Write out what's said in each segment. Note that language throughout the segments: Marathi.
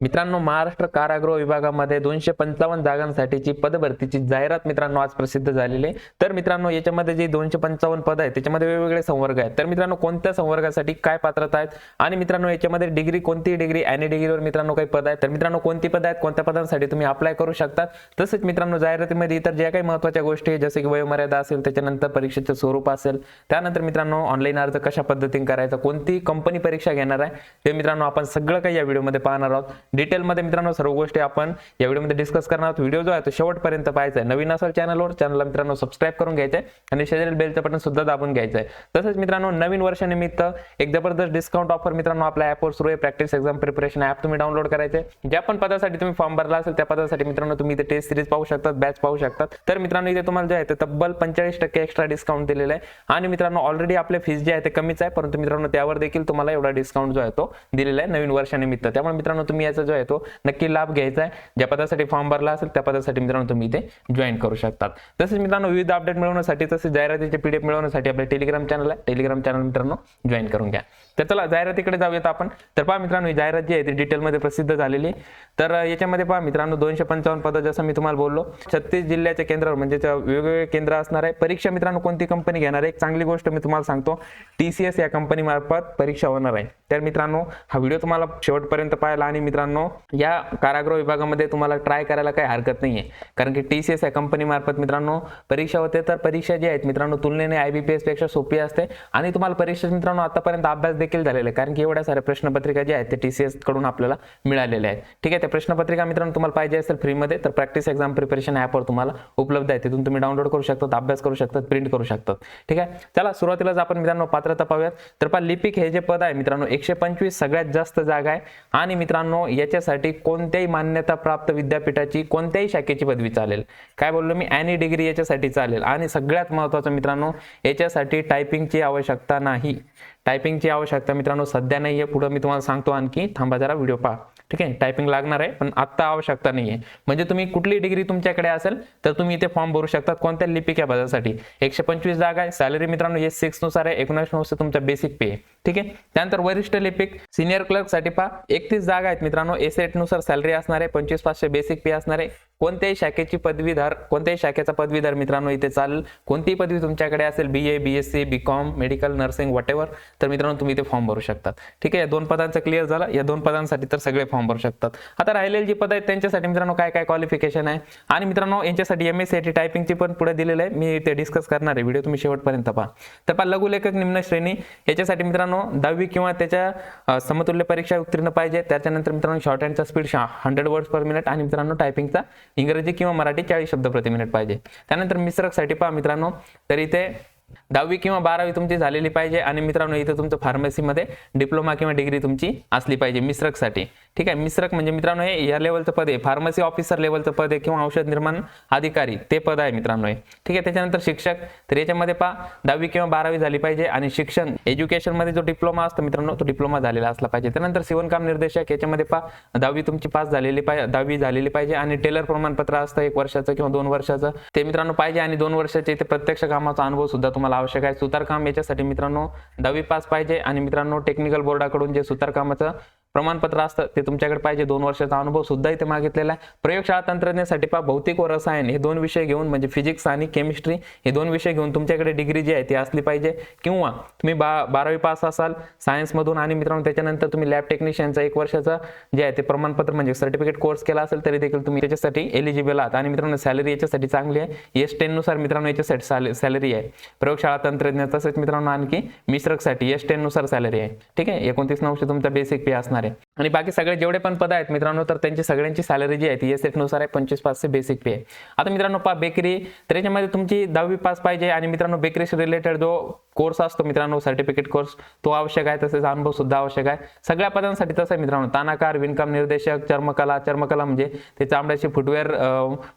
मित्रांनो महाराष्ट्र कारागृह विभागामध्ये दोनशे पंचावन्न जागांसाठीची पदभरतीची जाहिरात मित्रांनो आज प्रसिद्ध झालेली आहे. तर मित्रांनो याच्यामध्ये जे दोनशे पंचावन्न पद आहेत त्याच्यामध्ये वेगवेगळे संवर्ग आहेत. तर मित्रांनो कोणत्या संवर्गासाठी काय पात्रता आहेत? आणि मित्रांनो याच्यामध्ये डिग्री कोणती डिग्री आणि डिग्रीवर मित्रांनो काही पद आहेत? तर मित्रांनो कोणती पद आहेत? कोणत्या पदांसाठी तुम्ही अप्लाय करू शकता तसेच मित्रांनो जाहिरातीमध्ये इतर ज्या काही महत्त्वाच्या गोष्टी आहेत जसे की वयोमर्यादा असेल त्याच्यानंतर परीक्षेचं स्वरूप असेल त्यानंतर मित्रांनो ऑनलाईन अर्ज कशा पद्धतीने करायचा कोणती कंपनी परीक्षा घेणार आहे ते मित्रांनो आपण सगळं काही या व्हिडिओमध्ये पाहणार आहोत. डिटेलमध्ये मित्रांनो सर्व गोष्टी आपण या व्हिडिओमध्ये डिस्कस करणार आहोत. व्हिडिओ जो आहे तो शेवटपर्यंत पाहायचा आहे. नवीन असेल चॅनलवर चॅनलला मित्रांनो सबस्क्राईब करून घ्यायचं आहे आणि शेजारील बेलचं बटन सुद्धा दाबून घ्यायचं आहे. तसंच मित्रांनो नवीन वर्षानिमित्त एक जबरदस्त डिस्काउंट ऑफर मित्रांनो आपल्या ॲपवर सुरू आहे. प्रॅक्टिस एक्झाम प्रिपरेशन ॲप तुम्ही डाउनलोड करायचे ज्या पण पदासाठी तुम्ही फॉर्म भरला असेल त्या पदासाठी मित्रांनो तुम्ही इथे टेस्ट सिरीज पाहू शकतात बॅच पाहू शकतात. तर मित्रांनो इथे तुम्हाला जे आहे ते तब्बल पंचेचाळीस टक्के एक्स्ट्रा डिस्काउंट दिलेलं आहे. आणि मित्रांनो ऑलरेडी आपले फीस जे आहे ते कमीच आहे परंतु मित्रांनो त्यावर देखील तुम्हाला एवढा डिस्काउंट जो आहे तो दिलेला आहे नवीन वर्षानिमित्त. त्यामुळे मित्रांनो तुम्ही याचा जो आहे तो नक्की लाभ घ्यायचा आहे. ज्या पदासाठी फॉर्म भरला असेल त्या पदासाठी मित्रांनो तुम्ही इथे जॉईन करू शकतात. तसेच मित्रांनो विविध अपडेट मिळवण्यासाठी तसेच जाहिरातीचे पीडीएफ मिळवण्यासाठी आपले टेलिग्राम चॅनल आहे. टेलिग्राम चॅनल मित्रांनो जॉईन करून घ्या. तर चला जाहिरातीकडे जाऊयात आपण. तर पहा मित्रांनो ही जाहिरात जी आहे ती डिटेलमध्ये प्रसिद्ध झालेली तर याच्यामध्ये पहा मित्रांनो दोनशे पंचावन्न पदं जसं मी तुम्हाला बोललो छत्तीस जिल्ह्याच्या केंद्रावर म्हणजे वेगवेगळे केंद्र असणार आहे. परीक्षा मित्रांनो कोणती कंपनी घेणार आहे? एक चांगली गोष्ट मी तुम्हाला सांगतो टी सी एस या कंपनी मार्फत परीक्षा होणार आहे. तर मित्रांनो हा व्हिडिओ तुम्हाला शेवटपर्यंत पाहायला आणि मित्रांनो या कारागृह विभागामध्ये तुम्हाला ट्राय करायला काही हरकत नाही आहे कारण की टी सी एस या कंपनी मार्फत मित्रांनो परीक्षा होते. तर परीक्षा जी आहेत मित्रांनो तुलनेने आय बी पी एसपेक्षा सोपी असते. आणि तुम्हाला परीक्षेत मित्रांनो आतापर्यंत अभ्यास देखील झालेला आहे कारण की एवढ्या साऱ्या प्रश्नपत्रिका ज्या आहेत ते टी सी एसकडून आपल्याला मिळालेल्या आहेत. ठीक आहे त्या प्रश्नपत्रिका मित्रांनो तुम्हाला पाहिजे असेल फ्रीमध्ये तर प्रॅक्टिस एक्झाम प्रिपरेशन ॲपवर तुम्हाला उपलब्ध आहे. तिथून तुम्ही डाउनलोड करू शकतात अभ्यास करू शकतात प्रिंट करू शकतात. ठीक आहे चला सुरुवातीलाच आपण मित्रांनो पात्रता पाहूयात तर पहा लिपिक हे जे पद आहे मित्रांनो एकशे पंचवीस सगळ्यात जास्त जागा आहे. आणि मित्रांनो याच्यासाठी कोणत्याही मान्यता प्राप्त विद्यापीठाची कोणत्याही शाखेची पदवी चालेल. काय बोललो मी? ॲनी डिग्री याच्यासाठी चालेल. आणि सगळ्यात महत्त्वाचं मित्रांनो याच्यासाठी टायपिंगची आवश्यकता नाही. टायपिंगची आवश्यकता मित्रांनो सध्या नाही आहे पुढं मी तुम्हाला सांगतो आणखी. थांबा जरा व्हिडिओ पहा. ठीक आहे? टायपिंग लागणार आहे पण आत्ता आवश्यकता नाही आहे म्हणजे तुम्ही कुठली डिग्री तुमच्याकडे असेल तर तुम्ही इथे फॉर्म भरू शकतात कोणत्या लिपिक या पदासाठी एकशे पंचवीस जागा आहे. सॅलरी मित्रांनो हे सिक्सनुसार आहे. एकोणीसनुसार तुमचा बेसिक पे आहे. ठीक आहे? त्यानंतर वरिष्ठ लिपिक सिनियर क्लर्कसाठी पहा. एकतीस जागा आहेत मित्रांनो. एसनुसार सॅलरी असणार आहे. पंचवीस पाचशे बेसिक पे असणार आहे. कोणत्याही शाखेची पदवीधर कोणत्याही शाखेचा पदवीधर मित्रांनो इथे चालेल कोणतीही पदवी तुमच्याकडे असेल B A B S C B com medical nursing whatever तर मित्रांनो तुम्ही इथे फॉर्म भरू शकतात. ठीक आहे या दोन पदांचं क्लिअर झालं. या दोन पदांसाठी तर सगळे फॉर्म भरू शकतात. आता राहिलेली जी पद आहेत त्यांच्यासाठी मित्रांनो काय काय क्वालिफिकेशन आहे? आणि मित्रांनो यांच्यासाठी एम एस सी टायपिंगची पण पुढे दिलेलं आहे. मी ते डिस्कस करणार आहे. व्हिडिओ तुम्ही शेवटपर्यंत पहा. तर पहा लघुलेखक निम्न श्रेणी. याच्यासाठी मित्रांनो दहावी किंवा त्याच्या समतुल्य परीक्षा उत्तीर्ण पाहिजे. त्याच्यानंतर मित्रांनो short हँडचा speed hundred words per minute आणि मित्रांनो टायपिंगचा इंग्रजी किंवा मराठी चाळीस शब्द प्रति मिनिट पाहिजे. त्यानंतर मिश्रकसाठी पहा मित्रांनो तर इथे दहावी किंवा बारावी तुमची झालेली पाहिजे आणि मित्रांनो इथे तुमचं फार्मसीमध्ये डिप्लोमा किंवा डिग्री तुमची असली पाहिजे मिश्रकसाठी. ठीक आहे मिश्रक म्हणजे मित्रांनो हे या लेवलचं पद आहे. फार्मसी ऑफिसर लेवलचं पद आहे किंवा औषध निर्माण अधिकारी ते पद आहे मित्रांनो हे. ठीक आहे त्याच्यानंतर शिक्षक. तर याच्यामध्ये पहा दहावी किंवा बारावी झाली पाहिजे आणि शिक्षण. एज्युकेशनमध्ये जो डिप्लोमा असतो मित्रांनो तो डिप्लोमा झालेला असला पाहिजे. त्यानंतर शिवणकाम निर्देशक याच्यामध्ये पहा दहावी तुमची पास झालेली पाहिजे दहावी झालेली पाहिजे आणि टेलर प्रमाणपत्र असतं एक वर्षाचं किंवा दोन वर्षाचं. ते मित्रांनो पाहिजे आणि दोन वर्षाचे ते प्रत्यक्ष कामाचा अनुभव सुद्धा तुम्हाला आवश्यक आहे. सुतारकाम याच्यासाठी मित्रांनो दहावी पास पाहिजे आणि मित्रांनो टेक्निकल बोर्डाकडून जे सुतारकामाचं प्रमाणपत्र असतं ते तुमच्याकडे पाहिजे. दोन वर्षाचा अनुभव सुद्धा इथे मागितलेला आहे. प्रयोगशाळा तंत्रज्ञासाठी पहा भौतिक व रसायन हे दोन विषय घेऊन म्हणजे फिजिक्स आणि केमिस्ट्री हे दोन विषय घेऊन तुमच्याकडे डिग्री जी आहे ती असली पाहिजे. किंवा तुम्ही बा बारावी पास असाल सायन्समधून आणि मित्रांनो त्याच्यानंतर तुम्ही लॅब टेक्निशियनचा एक वर्षाचा जे आहे ते प्रमाणपत्र म्हणजे सर्टिफिकेट कोर्स केला असेल तरी देखील तुम्ही त्याच्यासाठी एलिजिबल आहात. आणि मित्रांनो सॅलरी याच्यासाठी चांगली आहे. एस टेननुसार मित्रांनो याच्यासाठी सॅलरी आहे. प्रयोगशाळा तंत्रज्ञ तसेच मित्रांनो आणखी मिश्रकसाठी एस टेननुसार सॅलरी आहे. ठीक आहे? एकोणतीस नऊशे तुमचा बेसिक पे असणार आहे. आणि बाकी सगळे जेवढे पण पद आहेत मित्रांनो तर त्यांची सगळ्यांची सॅलरी जी आहे ती एस एफनुसार आहे पंचवीस पाचशे बेसिक पे आहे. आता मित्रांनो पा बेकरी तर याच्यामध्ये तुमची दहावी पास पाहिजे आणि मित्रांनो बेकरीशी रिलेटेड जो कोर्स असतो मित्रांनो सर्टिफिकेट कोर्स तो आवश्यक आहे तसेच अनुभव सुद्धा आवश्यक आहे. सगळ्या पदांसाठी तसं आहे मित्रांनो. तानाकार विणकाम निर्देशक चर्मकला चर्मकला म्हणजे ते चामड्याचे फुटवेअर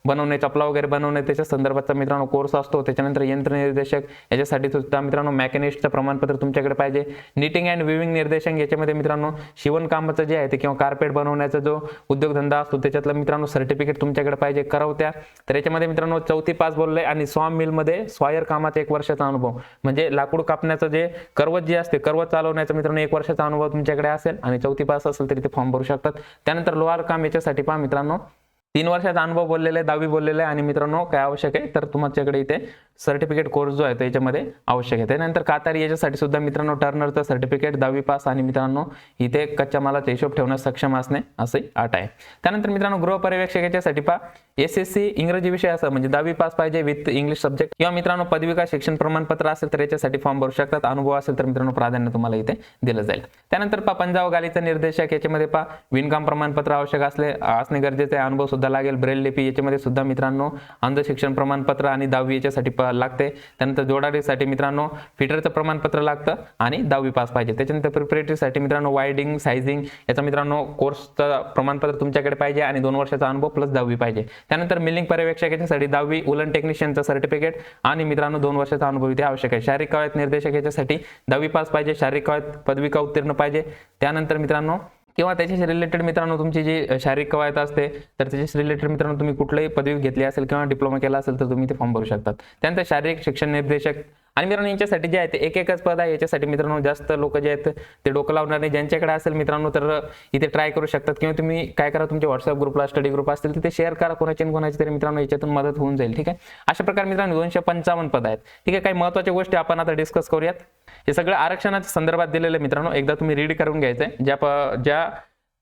बनवणे चपला वगैरे बनवणे त्याच्या संदर्भाचा मित्रांनो कोर्स असतो. त्याच्यानंतर यंत्र निर्देशक याच्यासाठी सुद्धा मित्रांनो मॅकॅनिस्टचं प्रमाणपत्र तुमच्याकडे पाहिजे. निटिंग अँड विविंग निर्देशक याच्यामध्ये मित्रांनो शिवणकामाचं जे आहे ते किंवा कार्पेट बनवण्याचा जो उद्योगधंदा असतो त्याच्यातलं मित्रांनो सर्टिफिकेट तुमच्याकडे पाहिजे. करवत्या. तर याच्यामध्ये मित्रांनो चौथी पास बोलले आणि स्वाम मिलमध्ये स्वायर कामाचा एक वर्षाचा अनुभव. म्हणजे लाख लाकूड कापण्याचं जे कर्वत जे असते कर्वत चालवण्याचा मित्रांनो एक वर्षाचा अनुभव तुमच्याकडे असेल आणि चौथी पास असेल तरी ते फॉर्म भरू शकतात. त्यानंतर लोहार काम याच्यासाठी पहा मित्रांनो. तीन वर्षाचा अनुभव बोललेला आहे दहावी बोललेला आहे आणि मित्रांनो काय आवश्यक आहे? तर तुमच्याकडे इथे सर्टिफिकेट कोर्स जो आहे तो याच्यामध्ये आवश्यक आहे. त्यानंतर कातारी याच्यासाठी सुद्धा मित्रांनो टर्नरचं सर्टिफिकेट दहावी पास आणि मित्रांनो इथे कच्च्या मालाचा हिशोब ठेवण्यास सक्षम असणे असे अट आहे. त्यानंतर मित्रांनो गृहपर्यवेक्षक याच्यासाठी पहा. एस एस सी इंग्रजी विषय असं म्हणजे दहावी पास पाहिजे विथ इंग्लिश सब्जेक्ट किंवा मित्रांनो पदविका शिक्षण प्रमाणपत्र असेल तर याच्यासाठी फॉर्म भरू शकतात. अनुभव असेल तर मित्रांनो प्राधान्य तुम्हाला इथे दिलं जाईल. त्यानंतर पा पंजाब गालीचा निर्देशक याच्यामध्ये पहा. विणकाम प्रमाणपत्र आवश्यक असले असणे गरजेचे आहे. अनुभव सुद्धा लागेल. ब्रेल लिपी याच्यामध्ये सुद्धा मित्रांनो अंध शिक्षण प्रमाणपत्र आणि दहावी याच्यासाठी प- लागते. त्यानंतर जोडाडीसाठी मित्रांनो फिटरचं प्रमाणपत्र लागतं आणि दहावी पास पाहिजे. त्याच्यानंतर प्रिपरेटरीसाठी मित्रांनो वायडिंग सायझिंग याचा मित्रांनो कोर्सचं प्रमाणपत्र तुमच्याकडे पाहिजे आणि दोन वर्षाचा अनुभव प्लस दहावी पाहिजे. त्यानंतर मिलिंग पर्यवेक्षक याच्यासाठी दहावी उलन टेक्निशियनचं सर्टिफिकेट आणि मित्रांनो दोन वर्षाचा अनुभव इथे आवश्यक आहे. शारीरिक कवायत निर्देशक याच्यासाठी दहावी पास पाहिजे शारीरिक कवायत पदविका उत्तीर्ण पाहिजे. त्यानंतर मित्रांनो किंवा त्याच्याशी रिलेटेड मित्रांनो तुमची जी शारीरिक कवायत असते तर त्याच्याशी रिलेटेड मित्रांनो तुम्ही कुठलंही पदवी घेतली असेल किंवा डिप्लोमा केला असेल तर तुम्ही ते फॉर्म भरू शकतात. त्यानंतर शारीरिक शिक्षण निर्देशक आणि मित्रांनो यांच्यासाठी जे आहे ते एक एकच पद आहे. याच्यासाठी मित्रांनो जास्त लोक जे आहेत ते डोकं लावणार नाही. ज्यांच्याकडे असेल मित्रांनो तर इथे ट्राय करू शकतात. किंवा तुम्ही काय करा तुमच्या व्हॉट्सअप ग्रुपला स्टडी ग्रुप असतील तिथे शेअर करा. कोणाची आणि कोणाची तरी मित्रांनो याच्यातून मदत होऊन जाईल. ठीक आहे? अशा प्रकारे मित्रांनो दोनशे पंचावन्न पद आहेत. ठीक आहे? काही महत्त्वाच्या गोष्टी आपण आता डिस्कस करूयात. हे सगळं आरक्षणाच्या संदर्भात दिलेलं आहे मित्रांनो. एकदा तुम्ही रीड करून घ्यायचं आहे ज्या ज्या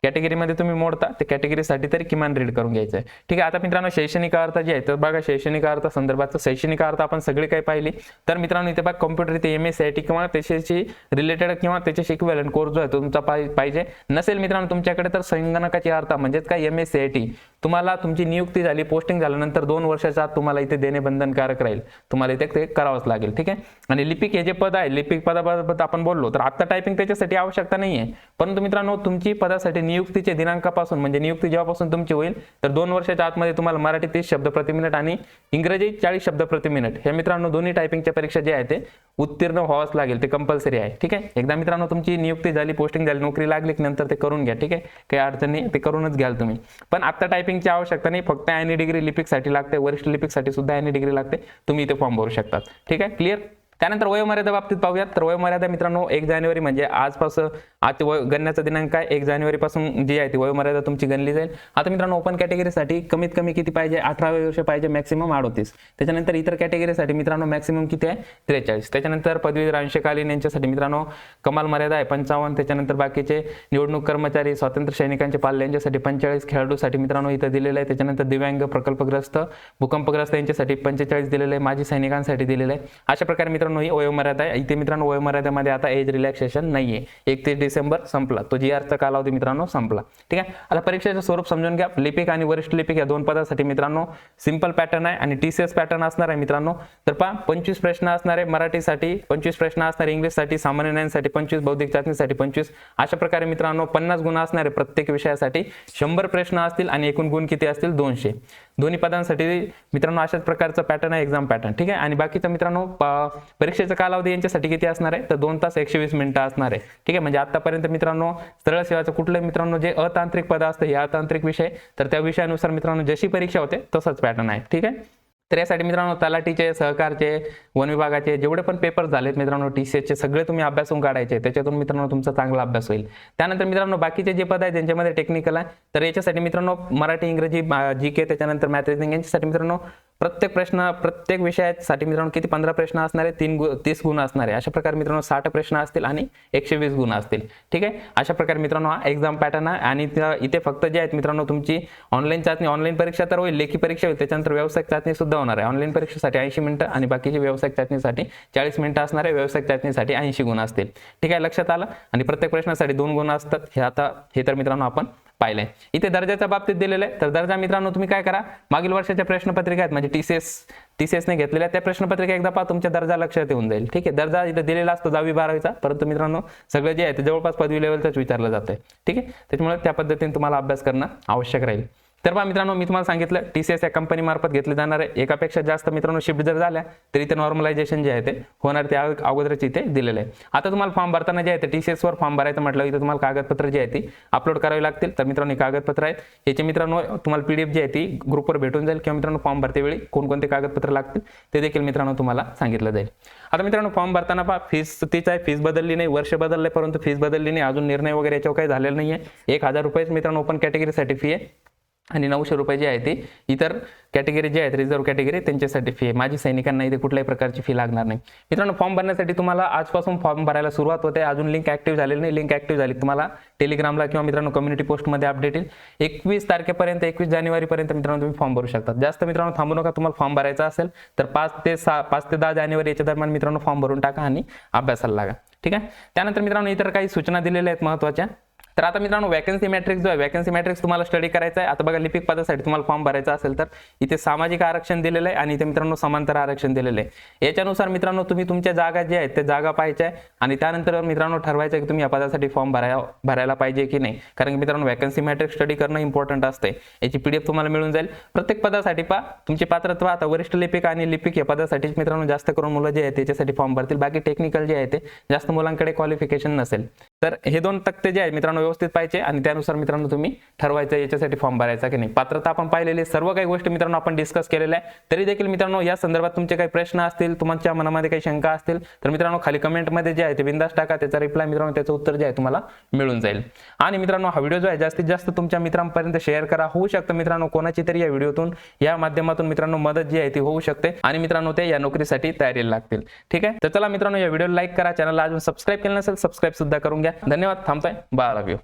कॅटेगरीमध्ये तुम्ही मोडता ते कॅटेगरीसाठी तरी किमान रीड करून घ्यायचं आहे ठीक आहे आता मित्रांनो शैक्षणिक अर्थ जे आहे तर बघा शैक्षणिक अर्थ संदर्भात शैक्षणिक अर्थ आपण सगळे काही पाहिली. तर मित्रांनो इथे बघा कॉम्प्युटर इथे एम एस आय टी किंवा त्याच्याशी रिलेटेड किंवा त्याच्याशी इक्वेलंट कोर्स जो आहे तुमचा पाहिजे. नसेल मित्रांनो तुमच्याकडे तर संगणकाची अर्थ म्हणजेच काय M S C I T तुम्हाला तुमची नियुक्ती झाली पोस्टिंग झाल्यानंतर दोन वर्षाच्या आत तुम्हाला इथे देणे बंधनकारक राहील. तुम्हाला इथे ते करावंच लागेल ठीक आहे? आणि लिपिक हे जे पद आहे लिपिक पदाबाबत आपण बोललो तर आता टायपिंग त्याच्यासाठी आवश्यकता नाही आहे परंतु मित्रांनो तुमची पदासाठी नियुक्तीचे दिनांकापासून म्हणजे नियुक्ती जेव्हापासून तुमची होईल तर दोन वर्षाच्या आतमध्ये तुम्हाला मराठी तीस शब्द प्रति मिनिट आणि इंग्रजी चाळीस शब्द प्रति मिनिट हे मित्रांनो दोन्ही टायपिंगच्या परीक्षा जे आहे ते उत्तीर्ण व्हावंच लागेल ते कंपल्सरी आहे ठीक आहे? एकदा मित्रांनो तुमची नियुक्ती झाली पोस्टिंग झाली नोकरी लागली की नंतर ते करून घ्या ठीक आहे? काही अडचण नाही ते करूनच घ्याल तुम्ही. पण आता टायपिंगची आवश्यकता नाही. फक्त ॲनी डिग्री लिपिकसाठी लागते. वरिष्ठ लिपिकसाठी सुद्धा ॲनी डिग्री लागते. तुम्ही इथे फॉर्म भरू शकतात. ठीक आहे? क्लिअर त्यानंतर वयोमर्यादा बाबतीत पाहूयात. तर वयोमर्यादा मित्रांनो एक जानेवारी म्हणजे आजपासून आज वय गणण्याचा दिनांक आहे. एक जानेवारीपासून जी आहे ती वयोमर्यादा तुमची गणली जाईल. आता मित्रांनो ओपन कॅटेगरीसाठी कमीत कमी किती पाहिजे? अठरा वर्ष पाहिजे मॅक्सिमम अडोतीस. त्याच्यानंतर इतर कॅटेगरीसाठी मित्रांनो मॅक्सिमम किती आहे? त्रेचाळीस. त्याच्यानंतर पदवीधर अंशकालीन यांच्यासाठी मित्रांनो कमाल मर्यादा आहे पंचावन्न. त्याच्यानंतर बाकीचे निवडणूक कर्मचारी स्वातंत्र्य सैनिकांचे पाल्य यांच्यासाठी पंचेचाळीस. खेळाडूसाठी मित्रांनो इथं दिलेलं आहे. त्याच्यानंतर दिव्यांग प्रकल्पग्रस्त भूकंपग्रस्त यांच्यासाठी पंचेचाळीस दिलेलं आहे. माजी सैनिकांसाठी दिलेलं आहे. अशा प्रकारे मित्रांनो ही वयोमर्यादा आहे. इथे मित्रांनो वयोमर्यादेमध्ये आता एज रिलॅक्सेशन नाही आहे एकतीस डिसेंबर संपला. तो जी आरचा कालावधी मित्रांनो संपला. ठीक आहे? आता परीक्षेचं स्वरूप समजून घ्या. लिपिक आणि वरिष्ठ लिपिक या दोन पदासाठी मित्रांनो सिंपल पॅटर्न आहे आणि टी सी एस पॅटर्न असणार आहे मित्रांनो. तर पहा पंचवीस प्रश्न असणार आहे मराठीसाठी पंचवीस प्रश्न असणार इंग्लिशसाठी सामान्य ज्ञानसाठी पंचवीस बौद्धिक चाचणीसाठी पंचवीस. अशा प्रकारे मित्रांनो पन्नास गुण असणारे प्रत्येक विषयासाठी शंभर प्रश्न असतील आणि एकूण गुण किती असतील? दोनशे. दोन्ही पदांसाठी मित्रांनो अशाच प्रकारचं पॅटर्न आहे एक्झाम पॅटर्न ठीक आहे? आणि बाकीचं मित्रांनो परीक्षेचा कालावधी यांच्यासाठी किती असणार आहे? तर दोन तास एकशे वीस मिनिटं असणार आहे ठीक आहे? म्हणजे आतापर्यंत मित्रांनो सरळ सेवाचं कुठलं मित्रांनो जे अतांत्रिक पद असतं हे अतांत्रिक विषय तर त्या विषयानुसार मित्रांनो जशी परीक्षा होते तसंच पॅटर्न आहे ठीक आहे? तर यासाठी मित्रांनो तलाठीचे सहकारचे वन विभागाचे जेवढे पण पेपर झालेत मित्रांनो टी सी एसचे सगळे तुम्ही अभ्यासून काढायचे त्याच्यातून मित्रांनो तुमचा चांगला अभ्यास होईल. त्यानंतर मित्रांनो बाकीचे जे पद आहेत ज्यांच्यामध्ये टेक्निकल आहे तर याच्यासाठी मित्रांनो मराठी इंग्रजी जी के त्याच्यानंतर मॅथ रिझनिंग यांच्यासाठी मित्रांनो प्रत्येक प्रश्न प्रत्येक विषयासाठी मित्रांनो किती पंधरा प्रश्न असणार आहे तीन गु तीस गुण असणार आहे. अशा प्रकारे मित्रांनो साठ प्रश्न असतील आणि एकशे वीस गुण असतील. ठीक आहे? अशा प्रकारे मित्रांनो हा एक्झाम पॅटर्न आहे आणि इथे फक्त जे आहेत मित्रांनो तुमची ऑनलाईन चाचणी ऑनलाईन परीक्षा तर होईल लेखी परीक्षा होईल त्याच्यानंतर व्यावसायिक चाचणी सुद्धा होणार आहे. ऑनलाईन परीक्षेसाठी ऐंशी मिनिटं आणि बाकीची व्यावसायिक चाचणीसाठी चाळीस मिनिटं असणार आहे. व्यावसायिक चाचणीसाठी ऐंशी गुण असतील. ठीक आहे? लक्षात आलं? आणि प्रत्येक प्रश्नासाठी दोन गुण असतात. हे आता हे तर मित्रांनो आपण पाहिलंय इथे दर्जाच्या बाबतीत दिलेलं आहे. तर दर्जा मित्रांनो तुम्ही काय करा? मागील वर्षाच्या प्रश्नपत्रिका आहेत. म्हणजे टीसीएस टीसीएसने घेतलेल्या त्या प्रश्नपत्रिका एकदा पहा तुमच्या दर्जा लक्षात येऊन जाईल. ठीक आहे? दर्जा इथे दिलेला असतो दहावी बारावीचा. परंतु मित्रांनो सगळं जे आहे ते जवळपास पदवी लेवलचंच विचारलं जातं ठीक आहे? त्याच्यामुळे त्या पद्धतीने तुम्हाला अभ्यास करणं आवश्यक राहील. तर पहा मित्रांनो मी तुम्हाला सांगितलं टी सी एस या कंपनीमार्फत घेतले जाणार आहे. एकापेक्षा जास्त मित्रांनो शिफ्ट जर झाल्या तर इथे नॉर्मलायझेशन जे आहे ते होणार ते अगोदरच इथे दिलेलं आहे. आता तुम्हाला फॉर्म भरताना जे आहे ते टी सी एसवर फॉर्म भरायचं म्हटलं इथे तुम्हाला कागदपत्र जे आहे ती अपलोड करावी लागतील. तर मित्रांनो हे कागदपत्र आहेत. याचे मित्रांनो तुम्हाला पीडीएफ जी आहे ती ग्रुपवर भेटून जाईल किंवा मित्रांनो फॉर्म भरते वेळी कोणकोणते कागदपत्र लागतील ते देखील मित्रांनो तुम्हाला सांगितलं जाईल. आता मित्रांनो फॉर्म भरताना पहा फीस तीच आहे. फीस बदलली नाही वर्ष बदलले परंतु फीस बदलली नाही. अजून निर्णय वगैरे याच्यावर काही झालेला नाही आहे एक हजार रुपयेच मित्रांनो ओपन कॅटेगरीसाठी फी आहे. आणि नऊशे रुपये जे आहे ते इतर कॅटेगरी जे आहेत रिझर्व्ह कॅटेगरी त्यांच्यासाठी फी आहे. माझी सैनिकांना इथे कुठल्याही प्रकारची फी लागणार नाही. मित्रांनो फॉर्म भरण्यासाठी तुम्हाला आजपासून फॉर्म भरायला सुरुवात होते. अजून लिंक ऍक्टिव्ह झालेली नाही. लिंक ऍक्टिव्ह झाली तुम्हाला टेलिग्रामला किंवा मित्रांनो कम्युनिटी पोस्टमध्ये अपडेट येईल. एकवीस तारखेपर्यंत एकवीस जानेवारीपर्यंत मित्रांनो तुम्ही फॉर्म भरू शकता. जास्त मित्रांनो थांबू नका. तुम्हाला फॉर्म भरायचा असेल तर पाच ते सहा पाच ते दहा जानेवारी याच्या दरम्यान मित्रांनो फॉर्म भरून टाका आणि अभ्यासाला लागा. ठीक आहे? त्यानंतर मित्रांनो इतर काही सूचना दिलेल्या आहेत महत्त्वाच्या. तर आता मित्रांनो वॅकन्सी मॅट्रिक्स जो आहे वॅकन्सी मॅट्रिक्स तुम्हाला स्टडी करायचा आहे. आता बघा लिपिक पदासाठी तुम्हाला फॉर्म भरायचा असेल तर इथे सामाजिक आरक्षण दिलेलं आहे आणि इथे मित्रांनो समांतर आरक्षण दिलेलं आहे. याच्यानुसार मित्रांनो तुम्ही तुमच्या जागा जे आहेत त्या जागा पाहायच्या आहे. आणि त्यानंतर मित्रांनो ठरवायचं की तुम्ही या पदासाठी फॉर्म भरायला भरायला पाहिजे की नाही. कारण की मित्रांनो वॅकन्सी मॅट्रिक्स स्टडी करणं इम्पॉर्टंट असते याची पीडीएफ तुम्हाला मिळून जाईल. प्रत्येक पदासाठी पा तुमची पात्रत्व आता वरिष्ठ लिपिक आणि लिपिक या पदासाठीच मित्रांनो जास्त करून मुलं जे आहेत त्याच्यासाठी फॉर्म भरतील. बाकी टेक्निकल जे आहे ते जास्त मुलांकडे क्वालिफिकेशन नसेल. तर हे दोन तक्ते जे आहेत मित्रांनो व्यवस्थित पाहिजे आणि त्यानुसार मित्रांनो तुम्ही ठरवायचं याच्यासाठी फॉर्म भरायचा की नाही. पात्रता आपण पाहिलेली सर्व काही गोष्टी मित्रांनो आपण डिस्कस केलेल्या आहे तरी देखील मित्रांनो या संदर्भात तुमचे काही प्रश्न असतील तुमच्या मनामध्ये काही शंका असतील तर मित्रांनो खाली कमेंटमध्ये जे आहे ते बिंदास टाका. त्याचा रिप्लाय मित्रांनो त्याचं उत्तर जे आहे तुम्हाला मिळून जाईल. आणि मित्रांनो हा व्हिडिओ जो आहे जास्तीत जास्त तुमच्या मित्रांपर्यंत शेअर करा. होऊ शकतं मित्रांनो कोणाची तरी या व्हिडिओतून या माध्यमातून मित्रांनो मदत जी आहे ती होऊ शकते आणि मित्रांनो ते या नोकरीसाठी तयारीला लागतील. ठीक आहे? तर चला मित्रांनो या व्हिडिओ लाईक करा. चॅनलला अजून सबस्क्राईब केलं नसेल सबस्क्राईब सुद्धा करून घ्या धन्यवाद थांबताय बाय लव्ह यू